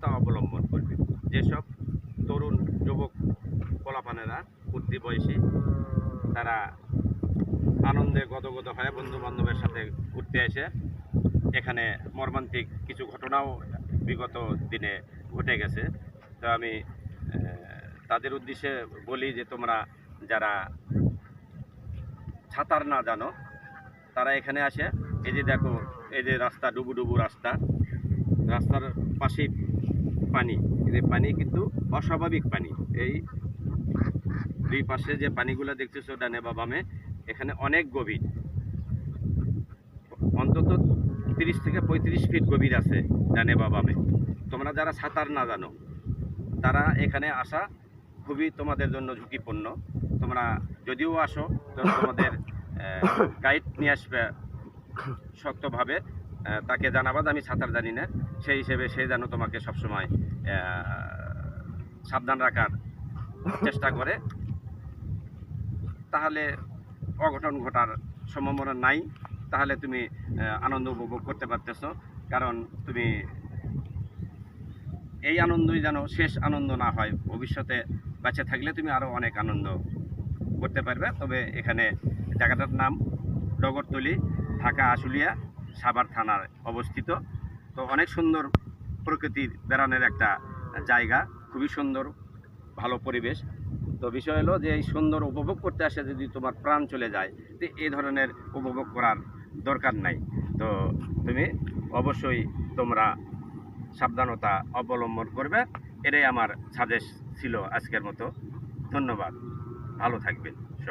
সাবধানতা অবলম্বন করবে। যেসব তরুণ যুবক পোলাপানেরা উঠতি বয়সী, তারা আনন্দে গদগদ হয়ে বন্ধু বান্ধবের সাথে ঘুরতে এসে এখানে মর্মান্তিক কিছু ঘটনাও বিগত দিনে ঘটে গেছে। তো আমি তাদের উদ্দেশ্যে বলি যে তোমরা যারা ছাতার না জানো, তারা এখানে আসে। এই যে দেখো, এই যে রাস্তা ডুবু ডুবু রাস্তা। রাস্তার পাশে পানি। এই পানি কিন্তু অস্বাভাবিক পানি। এই দুই পাশে যে পানিগুলো দেখতেছো ডানে বা বামে এখানে অনেক গভীর। অন্তত তিরিশ থেকে পঁয়ত্রিশ ফিট গভীর আছে ডানে বা বামে। তোমরা যারা সাঁতার না জানো তারা এখানে আসা খুবই তোমাদের জন্য ঝুঁকিপূর্ণ। তোমরা যদিও আসো তো তোমাদের গাইড নিয়ে আসবে শক্তভাবে। তাকে জানাবাদ আমি সাঁতার জানি না। সেই হিসেবে সে যেন তোমাকে সবসময় সাবধান রাখার চেষ্টা করে। তাহলে অঘটন ঘটার সম্ভাবনা নাই। তাহলে তুমি আনন্দ উপভোগ করতে পারতেছো। কারণ তুমি এই আনন্দই যেন শেষ আনন্দ না হয়। ভবিষ্যতে বেঁচে থাকলে তুমি আরও অনেক আনন্দ করতে পারবে। তবে এখানে জায়গাটার নাম ডগরতলি, ঢাকা আশুলিয়া। সাভার থানার অবস্থিত। তো অনেক সুন্দর প্রকৃতির বেড়ানোর একটা জায়গা, খুবই সুন্দর, ভালো পরিবেশ। তো বিষয় হলো যে এই সুন্দর উপভোগ করতে আসে যদি তোমার প্রাণ চলে যায়, তো এই ধরনের উপভোগ করার দরকার নাই। তো তুমি অবশ্যই তোমরা সাবধানতা অবলম্বন করবে। এটাই আমার সাজেশ ছিল আজকের মতো। ধন্যবাদ। ভালো থাকবেন।